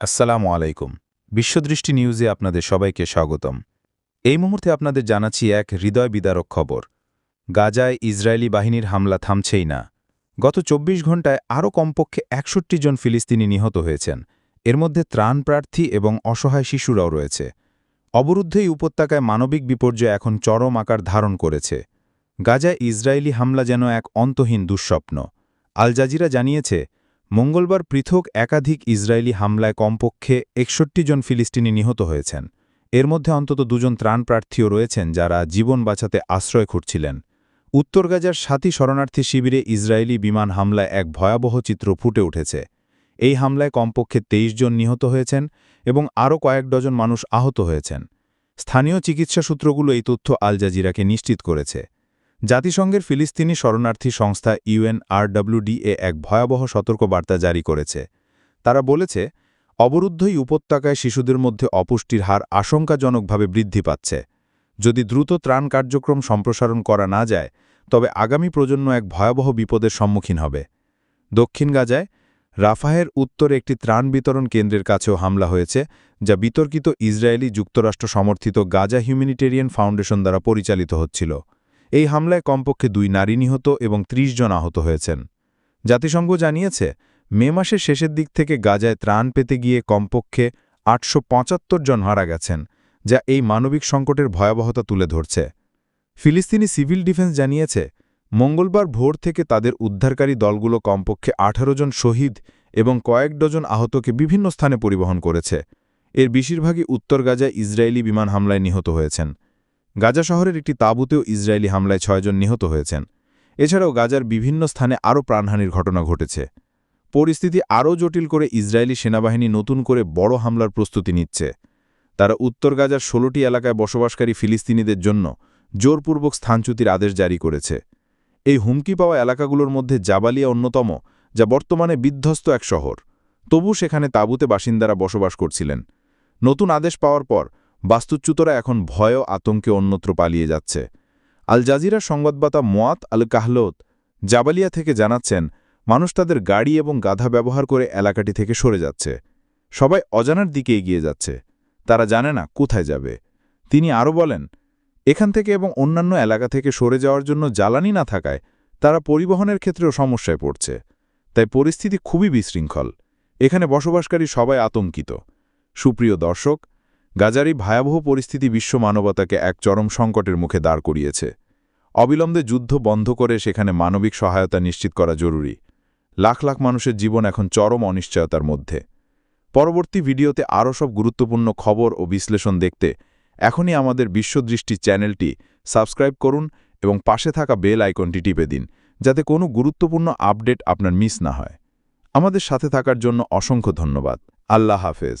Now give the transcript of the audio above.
আসসালামু আলাইকুম। বিশ্বদৃষ্টি নিউজে আপনাদের সবাইকে স্বাগতম। এই মুহূর্তে আপনাদের জানাচ্ছি এক হৃদয় বিদারক খবর। গাজায় ইসরায়েলি বাহিনীর হামলা থামছেই না। গত ২৪ ঘণ্টায় আরও কমপক্ষে একষট্টি জন ফিলিস্তিনি নিহত হয়েছেন। এর মধ্যে ত্রাণ প্রার্থী এবং অসহায় শিশুরাও রয়েছে। অবরুদ্ধ এই উপত্যকায় মানবিক বিপর্যয় এখন চরম আকার ধারণ করেছে। গাজায় ইসরায়েলি হামলা যেন এক অন্তহীন দুঃস্বপ্ন। আল জাজিরা জানিয়েছে মঙ্গলবার পৃথক একাধিক ইসরায়েলি হামলায় কমপক্ষে একষট্টি জন ফিলিস্তিনি নিহত হয়েছেন। এর মধ্যে অন্তত দুজন ত্রাণ প্রার্থীও রয়েছেন যারা জীবন বাঁচাতে আশ্রয় খুঁজছিলেন উত্তর গাজার সাথী শরণার্থী শিবিরে ইসরায়েলি বিমান হামলায় এক ভয়াবহ চিত্র ফুটে উঠেছে। এই হামলায় কমপক্ষে ২৩ জন নিহত হয়েছেন এবং আরও কয়েক ডজন মানুষ আহত হয়েছেন। স্থানীয় চিকিৎসা সূত্রগুলো এই তথ্য আল জাজিরাকে নিশ্চিত করেছে। জাতিসংঘের ফিলিস্তিনি শরণার্থী সংস্থা ইউএনআরডব্লিউডিএ এক ভয়াবহ সতর্কবার্তা জারি করেছে। তারা বলেছে, অবরুদ্ধই উপত্যকায় শিশুদের মধ্যে অপুষ্টির হার আশঙ্কাজনকভাবে বৃদ্ধি পাচ্ছে। যদি দ্রুত ত্রাণ কার্যক্রম সম্প্রসারণ করা না যায়, তবে আগামী প্রজন্ম এক ভয়াবহ বিপদের সম্মুখীন হবে। দক্ষিণ গাজায় রাফাহের উত্তরে একটি ত্রাণ বিতরণ কেন্দ্রের কাছেও হামলা হয়েছে, যা বিতর্কিত ইসরায়েলি যুক্তরাষ্ট্র সমর্থিত গাজা হিউম্যানিটেরিয়ান ফাউন্ডেশন দ্বারা পরিচালিত হচ্ছিল। এই হামলায় কমপক্ষে দুই নারী নিহত এবং ৩০ জন আহত হয়েছেন। জাতিসংঘ জানিয়েছে, মে মাসের শেষের দিক থেকে গাজায় ত্রাণ পেতে গিয়ে কমপক্ষে আটশো পঁচাত্তর জন মারা গেছেন, যা এই মানবিক সংকটের ভয়াবহতা তুলে ধরছে। ফিলিস্তিনি সিভিল ডিফেন্স জানিয়েছে, মঙ্গলবার ভোর থেকে তাদের উদ্ধারকারী দলগুলো কমপক্ষে ১৮ জন শহীদ এবং কয়েক ডজন আহতকে বিভিন্ন স্থানে পরিবহন করেছে। এর বেশিরভাগই উত্তর গাজায় ইসরায়েলি বিমান হামলায় নিহত হয়েছেন। গাজা শহরের একটি তাঁবুতেও ইসরায়েলি হামলায় ছয়জন নিহত হয়েছেন। এছাড়াও গাজার বিভিন্ন স্থানে আরও প্রাণহানির ঘটনা ঘটেছে। পরিস্থিতি আরও জটিল করে ইসরায়েলি সেনাবাহিনী নতুন করে বড় হামলার প্রস্তুতি নিচ্ছে। তারা উত্তর গাজার ষোলোটি এলাকায় বসবাসকারী ফিলিস্তিনিদের জন্য জোরপূর্বক স্থানচ্যুতির আদেশ জারি করেছে। এই হুমকি পাওয়া এলাকাগুলোর মধ্যে জাবালিয়া অন্যতম, যা বর্তমানে বিধ্বস্ত এক শহর। তবু সেখানে তাঁবুতে বাসিন্দারা বসবাস করছিলেন। নতুন আদেশ পাওয়ার পর বাস্তুচ্যুতরা এখন ভয় আতঙ্কে অন্যত্র পালিয়ে যাচ্ছে। আল জাজিরা সংবাদদাতা মোয়াত আল কাহলত জাবালিয়া থেকে জানাচ্ছেন, মানুষ তাদের গাড়ি এবং গাধা ব্যবহার করে এলাকাটি থেকে সরে যাচ্ছে। সবাই অজানার দিকে এগিয়ে যাচ্ছে। তারা জানে না কোথায় যাবে। তিনি আরও বলেন, এখান থেকে এবং অন্যান্য এলাকা থেকে সরে যাওয়ার জন্য জ্বালানি না থাকায় তারা পরিবহনের ক্ষেত্রেও সমস্যায় পড়ছে। তাই পরিস্থিতি খুবই বিশৃঙ্খল। এখানে বসবাসকারী সবাই আতঙ্কিত। সুপ্রিয় দর্শক গাজারি ভয়াবহ পরিস্থিতি বিশ্ব মানবতাকে এক চরম সংকটের মুখে দাঁড় করিয়েছে। অবিলম্বে যুদ্ধ বন্ধ করে সেখানে মানবিক সহায়তা নিশ্চিত করা জরুরি। লাখ লাখ মানুষের জীবন এখন চরম অনিশ্চয়তার মধ্যে। পরবর্তী ভিডিওতে আরও সব গুরুত্বপূর্ণ খবর ও বিশ্লেষণ দেখতে এখনই আমাদের বিশ্বদৃষ্টি চ্যানেলটি সাবস্ক্রাইব করুন এবং পাশে থাকা বেল আইকনটি টিপে দিন, যাতে কোনো গুরুত্বপূর্ণ আপডেট আপনার মিস না হয়। আমাদের সাথে থাকার জন্য অসংখ্য ধন্যবাদ। আল্লাহ হাফেজ।